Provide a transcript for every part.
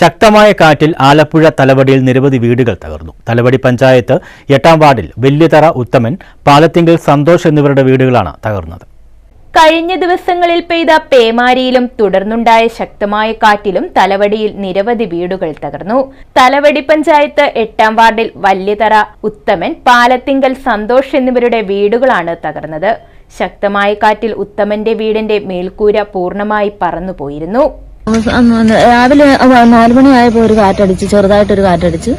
ശക്തമായ കാറ്റിൽ ആലപ്പുഴ തലവടിയിൽ നിരവധി വീടുകൾ തകർന്നു. തലവടി പഞ്ചായത്ത് എട്ടാം വാർഡിൽ വെല്ലുതറ ഉത്തമൻ പാലത്തിങ്കൽ സന്തോഷ് എന്നിവരുടെ വീടുകളാണ് തകർന്നത്. കഴിഞ്ഞ ദിവസങ്ങളിൽ പെയ്ത പേമാരിയിലും തുടർന്നുണ്ടായ ശക്തമായ കാറ്റിലും തലവടിയിൽ നിരവധി വീടുകൾ തകർന്നു. തലവടി പഞ്ചായത്ത് എട്ടാം വാർഡിൽ വല്യതറ ഉത്തമൻ പാലത്തിങ്കൽ സന്തോഷ് എന്നിവരുടെ വീടുകളാണ് തകർന്നത്. ശക്തമായ കാറ്റിൽ ഉത്തമന്റെ വീടിന്റെ മേൽക്കൂര പൂർണമായി പറന്നുപോയിരുന്നു. രാവിലെ നാല് മണിയായപ്പോൾ ഒരു കാറ്റടിച്ച് ചെറുതായിട്ടൊരു കാറ്റടിച്ച്.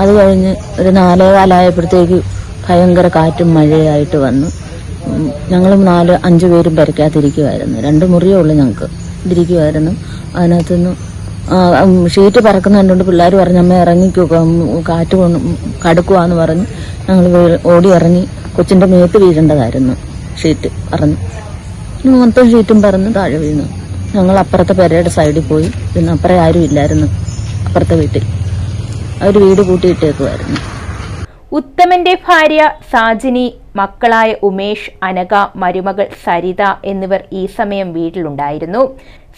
അത് കഴിഞ്ഞ് ഒരു നാലേ കാലായപ്പോഴത്തേക്ക് ഭയങ്കര കാറ്റും മഴയായിട്ട് വന്നു. ഞങ്ങളും നാല് അഞ്ചു പേരും പെരക്കാതിരിക്കുമായിരുന്നു രണ്ട് മുറിയേ ഉള്ളൂ ഞങ്ങൾക്ക്. ഇരിക്കുമായിരുന്നു അതിനകത്തുനിന്ന് ഷീറ്റ് പറക്കുന്ന പിള്ളേർ പറഞ്ഞു അമ്മ ഇറങ്ങിക്കോ. ഉം, കാറ്റ് കൊണ്ട് കടുക്കുവാന്ന് പറഞ്ഞ്. ഞങ്ങൾ ഓടി ഇറങ്ങി കൊച്ചിന്റെ മേത്ത് വീഴേണ്ടതായിരുന്നു. ഷീറ്റ് പറഞ്ഞു. മൊത്തം ഷീറ്റും പറന്ന് താഴെ വീണു. ഞങ്ങൾ അപ്പുറത്തെ പെരയുടെ സൈഡിൽ പോയി. പിന്നെ അപ്പുറം ആരും ഇല്ലായിരുന്നു. അപ്പുറത്തെ വീട്ടിൽ. അവർ വീട് കൂട്ടിയിട്ടേക്കുമായിരുന്നു ഉത്തമന്റെ ഭാര്യ സാജിനി മക്കളായ ഉമേഷ് അനക മരുമകൾ സരിത എന്നിവർ ഈ സമയം വീട്ടിലുണ്ടായിരുന്നു.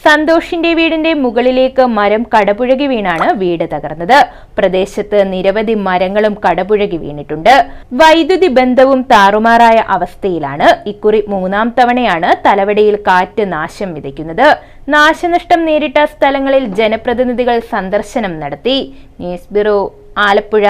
സന്തോഷിന്റെ വീടിന്റെ മുകളിലേക്ക് മരം കടപുഴകി വീണാണ് വീട് തകർന്നത്. പ്രദേശത്ത് നിരവധി മരങ്ങളും കടപുഴകി വീണിട്ടുണ്ട്. വൈദ്യുതി ബന്ധവും താറുമാറായ അവസ്ഥയിലാണ്. ഇക്കുറി മൂന്നാം തവണയാണ് തലവടിയിൽ കാറ്റ് നാശം വിതയ്ക്കുന്നത്. നാശനഷ്ടം നേരിട്ട സ്ഥലങ്ങളിൽ ജനപ്രതിനിധികൾ സന്ദർശനം നടത്തി. News bureau Alappuzha.